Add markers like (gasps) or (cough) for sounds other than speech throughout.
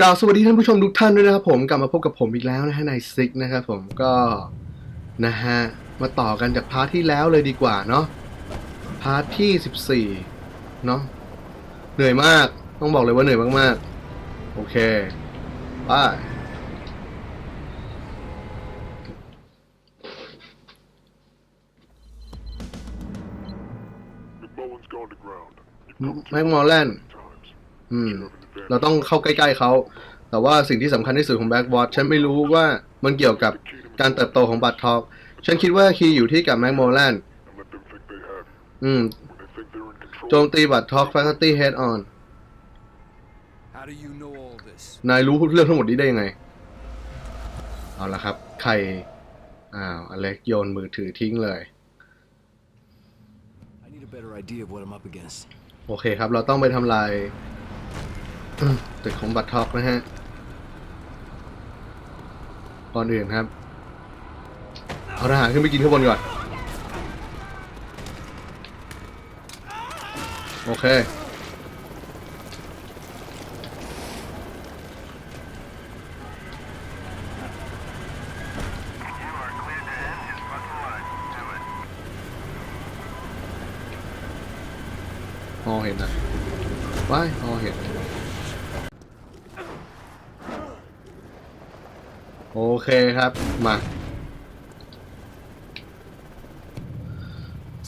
กล่าวสวัสดีท่านผู้ชมทุกท่านด้วยนะครับผมกลับมาพบกับผมอีกแล้วนะฮะในซิกนะครับผมก็นะฮะมาต่อกันจากพาร์ทที่แล้วเลยดีกว่าเนาะพาร์ทที่ 14เนาะเหนื่อยมากต้องบอกเลยว่าเหนื่อยมากๆ โอเคไป McMullen's gone to ground. แม็กมอลแลน Times. อืม You have an advantage. เราต้องเข้าใกล้ๆเขา แต่ว่าสิ่งที่สำคัญที่สุดของแบ็กวอตฉันไม่รู้ว่ามันเกี่ยวกับการเติบโตของบัตทอกฉันคิดว่าคีย์อยู่ที่กับแม็กโมแลน And let them think they have you. อืม When they think they're in control, โจมตีบัตทอก faculty head on How do you know all this? นายรู้เรื่องทั้งหมดนี้ได้ยังไง เอาละครับ ใคร อ้าว อเล็กโยนมือถือทิ้งเลย I need a better idea of what I'm up against. โอเคครับ เราต้องไปทำลายอืม ตึกของบัตทอกนะฮะ ก่อนอื่นครับ เอาทหารขึ้นไปกินข้างบนก่อน โอเค พอเห็นนะว้ายพอเห็น โอ เคครับ มา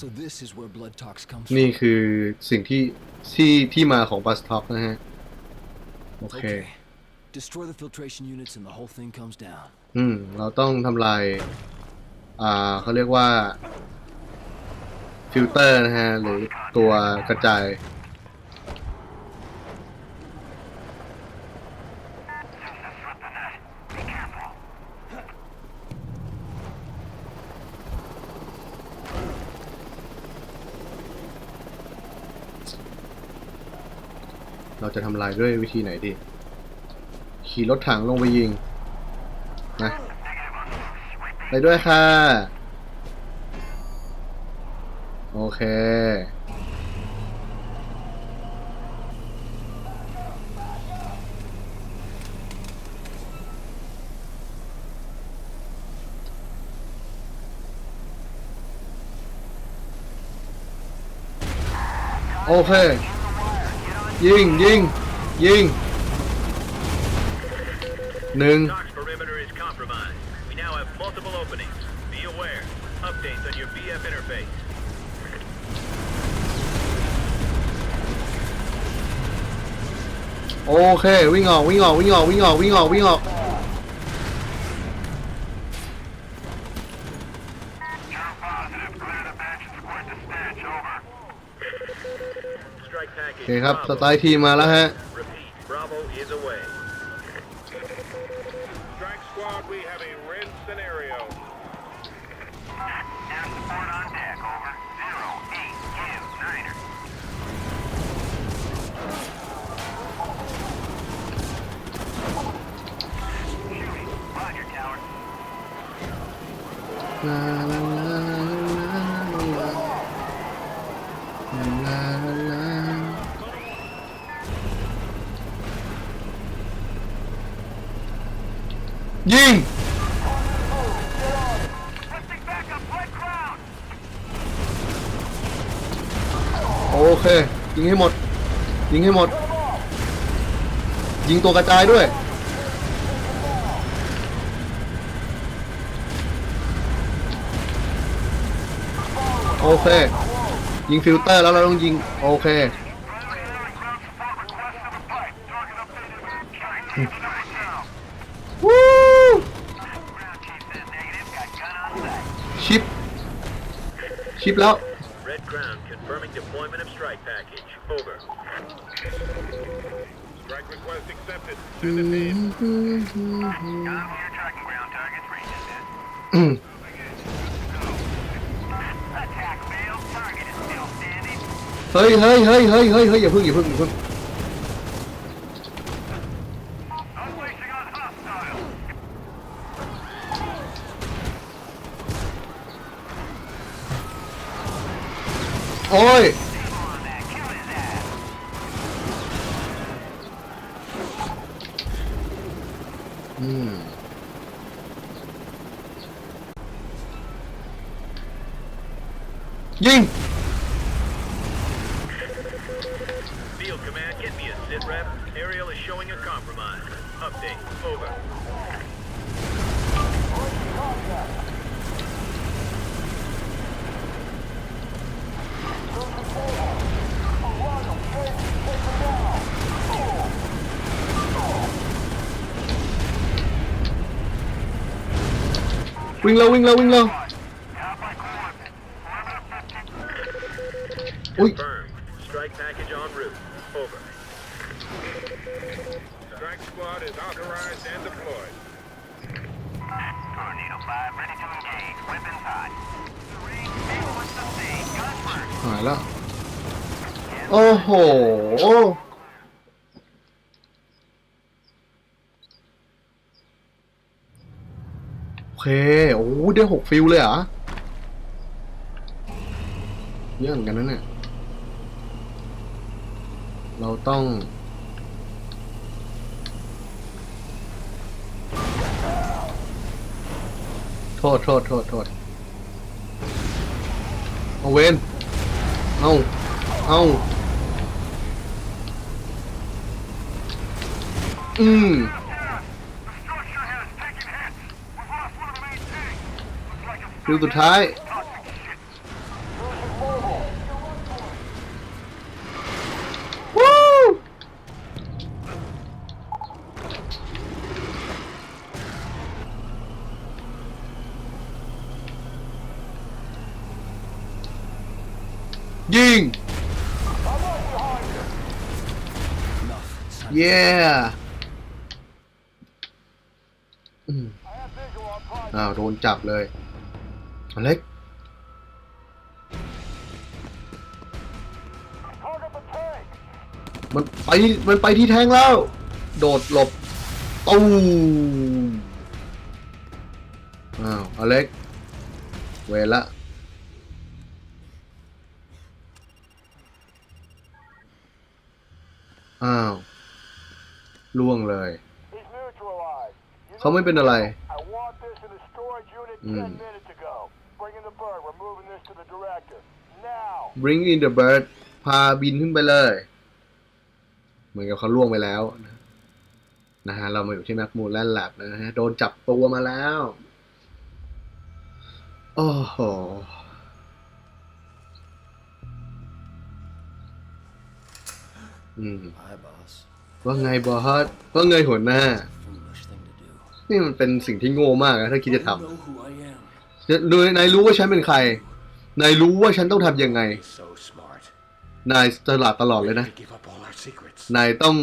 So this is where blood talks comes นี่ from. คือสิ่งที่ที่ที่มาของบัสท็อกนะฮะ โอเค Okay. Destroy the filtration units and the whole thing comes down. อืม เราต้องทำลาย อ่าเขาเรียกว่า ฟิลเตอร์นะฮะ หรือตัวกระจาย เราจะทำลายด้วยวิธีไหนดี ขี่รถถังลงไปยิงนะไปด้วยค่ะ โอเค โอเค ยิงยิงยิงหนึ่ง Talks perimeter is compromised. We now have multiple openings. Be aware. Updates on your BF interface. โอเค วิ่งออกวิ่งออกวิ่งออกวิ่งออกวิ่งออกวิ่งออก Strike โอ package. เครับ สไตล์ทีมมาแล้วฮะ Repeat. โอเค ยิงให้หมด ยิงให้หมด ยิงตัวกระจายด้วย โอเค ยิงฟิลเตอร์แล้วเราต้องยิง โอเควู้ชิป ชิปแล้ว Red Crown เฮ้ยเฮ้ยเฮ้ยเฮ้ยเฮ้ยเฮ้ยอย่าพึ่งอย่าพึ่งอย่าพึ่ง Wing low, wing low, wing low. Ui, Confirmed. Strike package en route. Over. Strike squad is authorized and deployed. Tornado 5 ready to engage. Weapons hot. Terrain stable and sustained. Guns first. หายแล้ว โอ้โห เค โอ้ได้หกฟิลเลยเหรอ เยอะเหมือนกันนะเนี่ย เราต้อง โทษ โทษ โทษ โทษ เอาเวน เอาเอาอืม คิวสุดท้าย วู้ยิง เย้ อ้าว โดนจับเลย อเล็กมันไปมันไปที่แทงแล้ว โดดหลบตู้มอ้าวอเล็กเวรละ อ้าว ล่วงเลย เขาไม่เป็นอะไร I want bring in the bird พาบินขึ้นไปเลย เหมือนกับเขาล่วงไปแล้วนะนะฮะเรามาอยู่ที่แม c มู l แลนด์แลบนะฮะโดนจับตัวมาแล้วโอ้โหอืม Hi, boss. ว่าไงบอสว่าไงหัวหน้า Foolish thing to do. นี่มันเป็นสิ่งที่โง่มากนะถ้าคิดจะท You know who I am. ำโดยนายรู้ว่าฉันเป็นใคร นายรู้ว่าฉันต้องทำยังไง So smart. นายตลาดตลอดเลยนะ To give up all our secrets. นายต้อง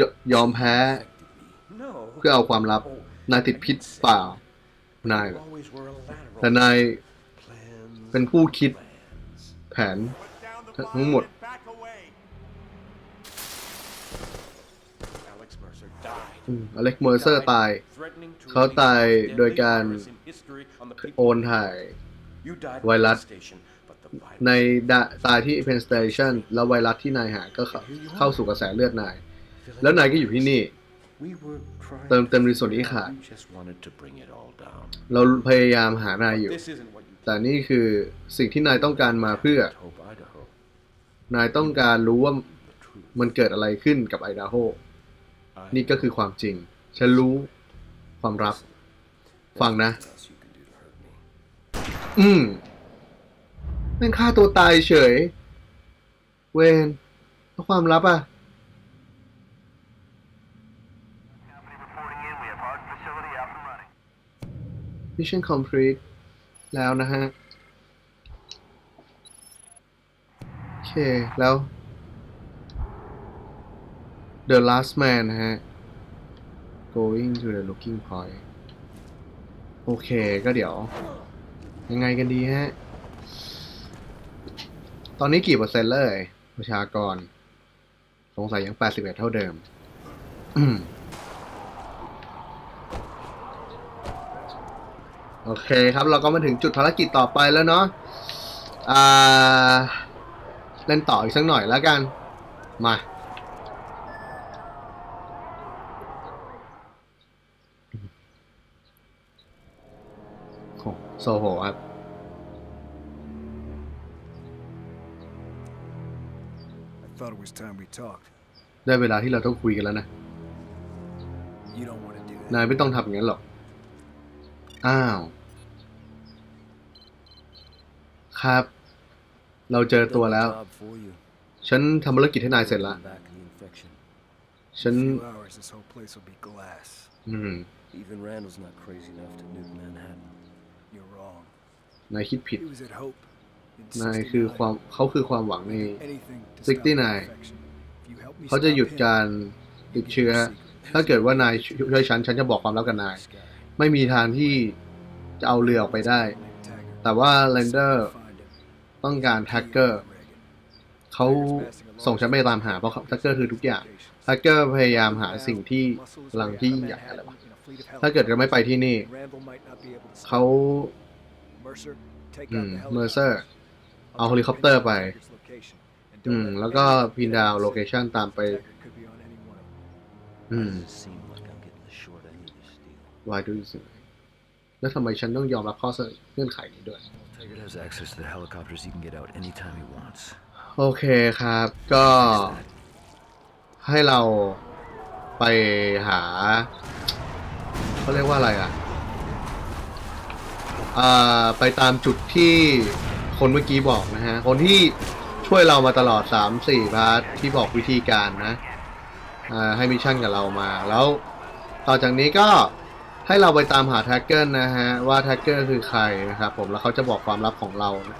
ยยอมแพ้ Affected me. No. เพื่อเอาความลับ นายติดพิษเปล่า นาย You always were a lateral. แต่นาย Plans, เป็นผู้คิด plans. แผนทั้งหมด Back away. Alex Mercer died. อเล็กเมอร์เซอร์ตาย Threatening to เขาตาย release the โดย deadly การ virus in history on the people โอนถ่าย You died ไวรัส at the station, but the virus ในดะตายที่เพนสเตชันแล้วไวรัสที่นายหาก็เข้าเข้าสู่กระแสเลือดนาย แล้วนายก็อยู่ที่นี่ We were trying เติมเต็ม to ในส่วนที่ขาด We just wanted to bring it all down. เราพยายามหานายอยู่ This isn't what you แต่นี่คือสิ่งที่นายต้องการมาเพื่อ Hope Idaho. นายต้องการรู้ว่า The truth. มันเกิดอะไรขึ้นกับไอดาโฮ I นี่ก็คือความจริง ฉันรู้ความลับ ฟังนะ อืมแม่งฆ่าตัวตายเฉย เวนแล้วความลับอะมิชชั่นคอมพลีตแล้วนะฮะ โอเค แล้ว The last man นะฮะ going to the looking point โอเค ก็เดี๋ยว ยังไงกันดีฮะ ตอนนี้กี่เปอร์เซ็นต์เลย ประชากร สงสัยยัง 81 เท่าเดิม โอเคครับ เราก็มาถึงจุดภารกิจต่อไปแล้วเนาะเล่นต่ออีกสักหน่อยแล้วกัน มา อ โซโหครับ I thought it was time we talked. ได้เวลาที่เราต้องคุยกันแล้วนะ You don't want to do that. นายไม่ต้องทำอย่างนั้นหรอก อ้าว ครับ เราเจอตัวแล้ว Job for you. ฉันทำภารกิจให้นายเสร็จแล้ว Back the infection. ฉัน In a นายคิดผิด He was at Hope. in นายคือ 69. ความเขาคือความหวังใน Anything to stop 69 the infection. If you help me เขาจะหยุด stop him, การติดเชื้อ ถ้าเกิดว่านายช่วยฉัน ฉันจะบอกความลับกับนาย this guy, ไม่มีทางที่จะเอาเรือออกไปได้ Taggart, แต่ว่าแลนเดอร์ find him. ต้องการแท็กเกอร์เขาส่งฉันไปตามหา เพราะแท็กเกอร์คือทุกอย่างแท็กเกอร์พยายามหาสิ่งที่พลังที่ยิ่งใหญ่อะไรวะถ้าเกิดเราไม่ไปที่นี่ เขา อืม Mercer เอาเฮลิคอปเตอร์ไป อืม แล้วก็พินดาวโลเคชันตามไป อืม Does it seem like I'm getting the short end of this deal? why do you think แล้วทำไมฉันต้องยอมรับข้อเสนอเงื่อนไขนี้ด้วย Taggart has access to the helicopters. He can get out anytime he wants. โอเคครับ ก็ ให้เราไปหาเขาเรียกว่าอะไรอะ อ่าไปตามจุดที่คนเมื่อกี้บอกนะฮะ คนที่ช่วยเรามาตลอด 3-4พาร์ทที่บอกวิธีการนะอ่าให้มิชชั่นกับเรามา แล้วต่อจากนี้ก็ให้เราไปตามหาแท็กเกอร์นะฮะ ว่าแท็กเกอร์คือใครนะครับผมแล้วเขาจะบอกความลับของเรานะ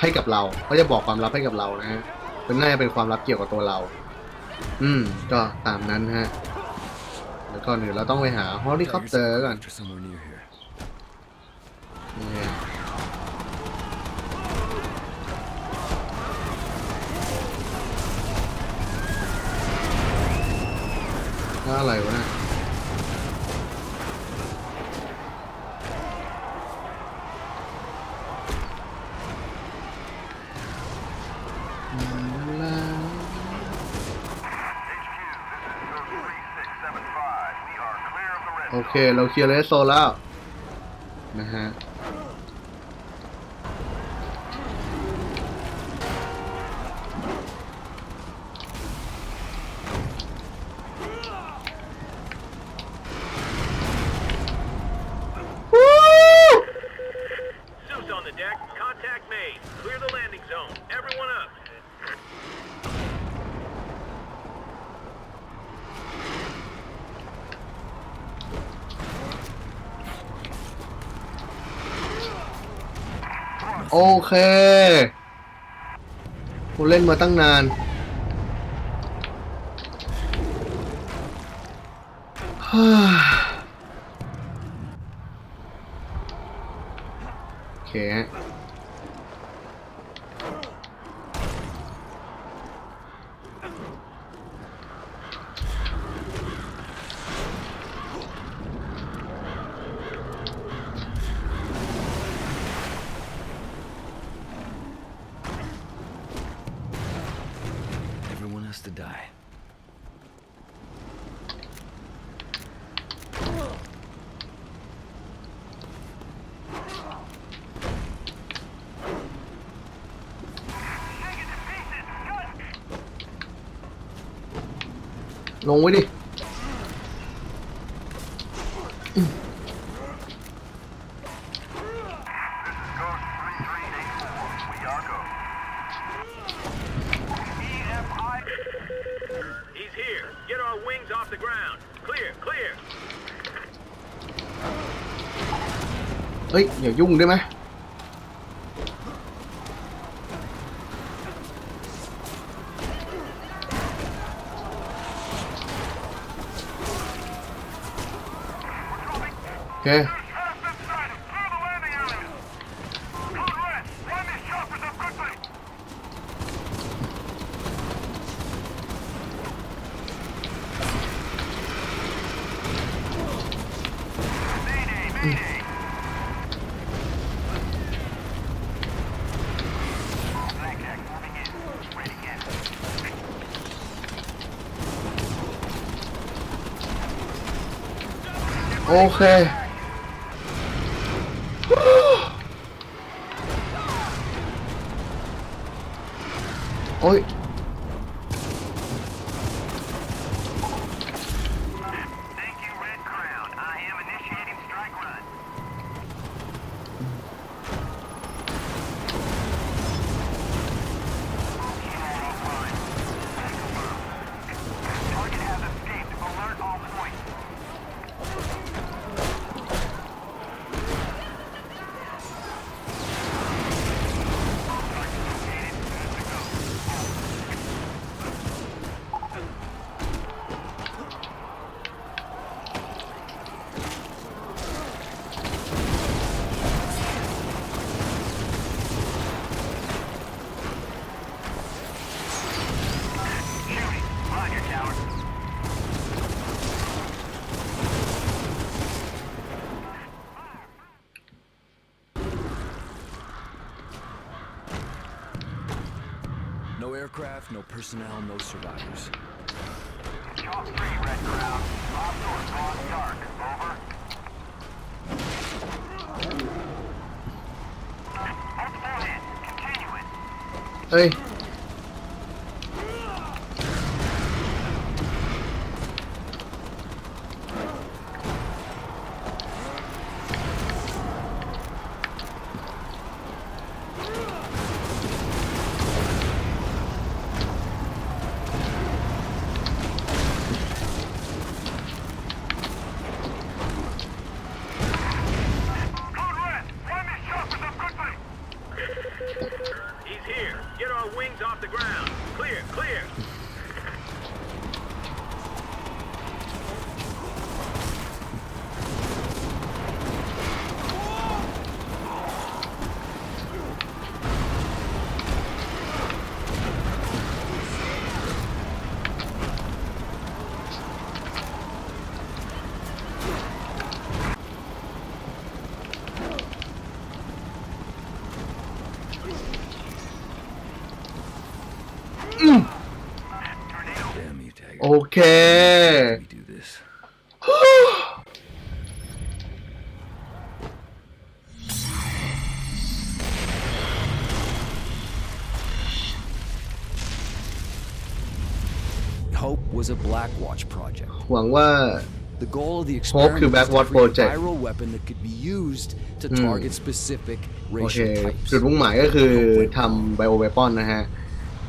ให้กับเราเขาจะบอกความลับให้กับเรานะฮะเป็นน่าจะเป็นความลับเกี่ยวกับตัวเรา อืม ก็ตามนั้นฮะ แล้วก็หนึ่งเราต้องไปหาเฮลิคอปเตอร์ก่อน Helicopter somewhere near here. นี่แล้วอะไรวะเนี่ยลา We are clear of the red โอเค เราเคลียร์เลสโซนแล้ว นะฮะ โอเคกูเล่นมาตั้งนาน ลงไว้ดิ He's here. Get our wings off the ground. Clear, clear. เฮ้ย อย่ายุ่งได้ไหม โอ โ aircraft, no personnel, no survivors. Chalk 3, Red north, gone dark. Over. Multiple Clear, clear. Damn you, Taggart. โอเค Let me do this. (gasps) Hope was a Blackwatch project. หวังว่า The goal of the Hope experiment คือ was to Blackwatch create project. a viral weapon that could be used to Hmm. target specific โอเค racial types. จุดมุ่งหมายก็คือทำไบโอเวปอนนะฮะ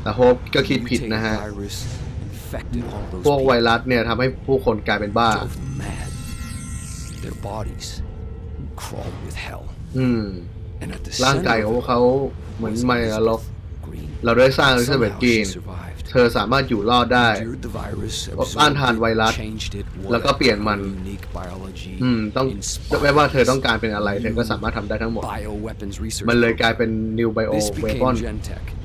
แต่โฮปก็คิดผิด Mutated นะฮะ พวกไว people. รัสเนี่ยทำให้ผู้คนกลายเป็นบ้า drove them mad. Their bodies crawled with hell. อืม And at the ร่าง center กายของพว of กเขาเหมือน was ไมอาลก Elizabeth Green. เราได้สร้างอลิซาเบธ Somehow กรี she น survived. เธอสามารถอยู่รอดได้ Endured the virus, ต้านทาน absorbed ไวรัส it, changed it, แล้วก็เปลี่ยนมัน whatever unique biology อืม ต้อง inspired ไม่ว่าเธอต้อง this การเป็นอะไร เธอก็สามารถทำได้ทั้งหมด bioweapons research มันเลยกลาย program. เป็น New Bio This Weapon became Gentech, นี่คือ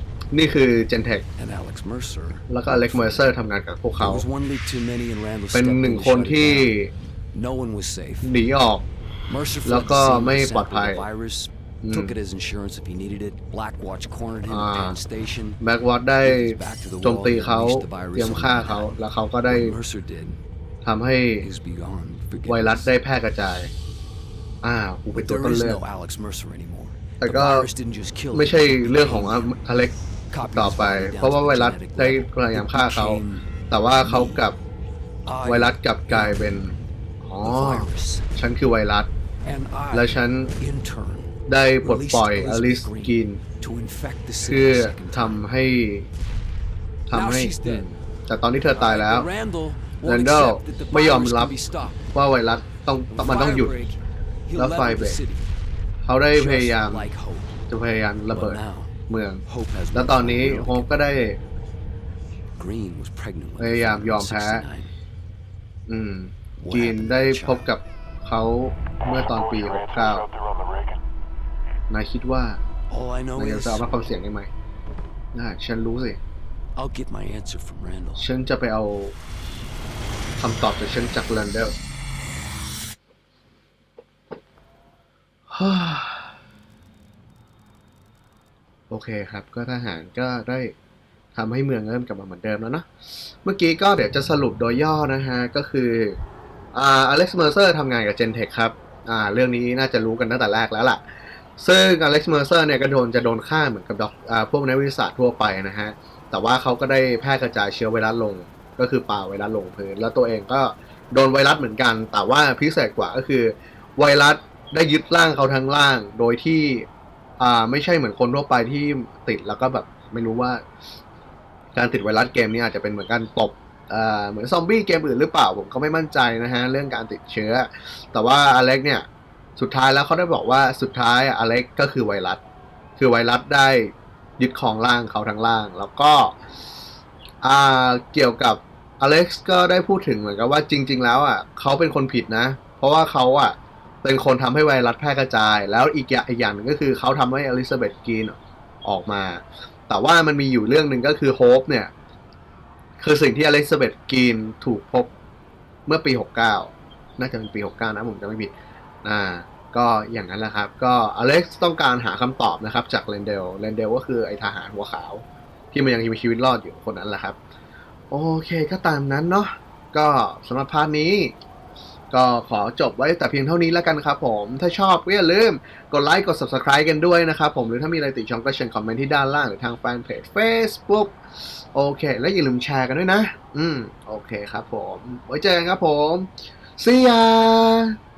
Gentech and Alex Mercer แล้วก็ Alex Mercer ทำงานกับพวกเขา There was one leak too many and Randall เป็น stepped ห in นึ่ง to คน shut it ที่ down. No one was safe. หนีออก Mercer แล้ว fled ก็ the scene ไม่ with a ปลอด sample ภัย of the virus, took it as insurance if he needed it. Blackwatch cornered him อ่า at Penn Station. แบ็กวอตได้ Back to the โจมตี wall, เขา unleashed the virus เตรียมฆ่าเขา แล้วเขาก็ได้ What Mercer did ทำให้ is beyond ไวรัส forgiveness. ได้แพร่กระจายอ้าวกูเป็น But ตัว there ต้น is เรื่อง no Alex Mercer anymore. แต่ The ก็ virus didn't just kill ไม่ him, ใช่ it เรื่องของ became อเล็ก copied ต่อไป เพราะว่าไวรัสได้พยายามฆ่าเขา แต่ว่าเขากับไวรัสกลับกลายเป็นอ๋อฉันคือไวรัส และฉันได้ปลดปล่อยอลิสกินเพื่อทำให้ทำให้ แต่ตอนนี้เธอตายแล้วแรนดอลไม่ยอมรับว่าไวรัสต้องมันต้องหยุด แล้วไฟเบรกเขาได้พยายามจะพยายามระเบิด เมือง Hope has แล้วตอนนี้ one โฮ final ปก็ได้ Green was pregnant when พ they ยายาม found her ยอม in แพ้ 69. อืม What จีน happened to ได้ the พบกับเขาเมื่อตอนปี Transfers out there on the Reagan. 69 นายคิดว่า All I know นายจะ is สามารถความเสี่ยงได้ไหมได้ฉันรู้สิ I'll get my answer from Randall. ฉันจะไปเอาคำตอบจากฉันจากแลนเดอร์ โอเคครับ ก็ทหารก็ได้ทำให้เมืองเริ่มกลับมาเหมือนเดิมแล้วเนาะเมื่อกี้ก็เดี๋ยวจะสรุปโดยย่อนะฮะ ก็คืออ่าอเล็กซ์เมอร์เซอร์ทำงานกับ Gentex ครับอ่าเรื่องนี้น่าจะรู้กันตั้งแต่แรกแล้วล่ะ ซึ่งอเล็กซ์เมอร์เซอร์เนี่ยก็โดนจะโดนฆ่าเหมือนกับดอกอ่าพวกนักวิทยาศาสตร์ทั่วไปนะฮะ แต่ว่าเขาก็ได้แพร่กระจายเชื้อไวรัสลง ก็คือป่าไวรัสลงพื้น แล้วตัวเองก็โดนไวรัสเหมือนกัน แต่ว่าพิเศษกว่าก็คือไวรัสได้ยึดร่างเขาทั้งร่าง โดยที่ อ่า ไม่ใช่เหมือนคนทั่วไปที่ติดแล้วก็แบบ ไม่รู้ว่าการติดไวรัสเกมนี้อาจจะเป็นเหมือนการตบอ่าเหมือนซอมบี้เกมอื่นหรือเปล่า ผมก็ไม่มั่นใจนะฮะ เรื่องการติดเชื้อ แต่ว่าอเล็กเนี่ย สุดท้ายแล้วเขาได้บอกว่าสุดท้ายอเล็กก็คือไวรัส คือไวรัสได้ยึดครองร่างเขาทั้งร่าง แล้วก็อ่าเกี่ยวกับอเล็กซ์ก็ได้พูดถึงเหมือนกับว่าจริง ๆ แล้วอะเขาเป็นคนผิดนะ เพราะว่าเขาอะ เป็นคนทำให้ไวรัสแพร่กระจาย แล้วอีกอย่างหนึ่งก็คือเขาทำให้อลิซาเบธกรีนออกมา แต่ว่ามันมีอยู่เรื่องหนึ่งก็คือโฮปเนี่ย คือสิ่งที่อลิซาเบธกรีนถูกพบเมื่อปี 69 น่าจะเป็นปี 69 นะผมจะไม่ผิดอ่าก็อย่างนั้นแหละครับ ก็อเล็กซ์ต้องการหาคำตอบนะครับ จากเรนเดลเรนเดลก็คือไอทหารหัวขาว ที่มันยังมีชีวิตรอดอยู่คนนั้นแหละครับ โอเคก็ตามนั้นเนาะก็สำหรับพาร์ทนี้ ก็ขอจบไว้แต่เพียงเท่านี้แล้วกันครับผม ถ้าชอบก็อย่าลืมกดไลค์กด subscribe กันด้วยนะครับผม หรือถ้ามีอะไรติชมก็เชิญคอมเมนต์ที่ด้านล่างหรือทางแฟนเพจ Facebook โอเค และอย่าลืมแชร์กันด้วยนะ อืม โอเคครับผม ไว้เจอกันครับผม see ya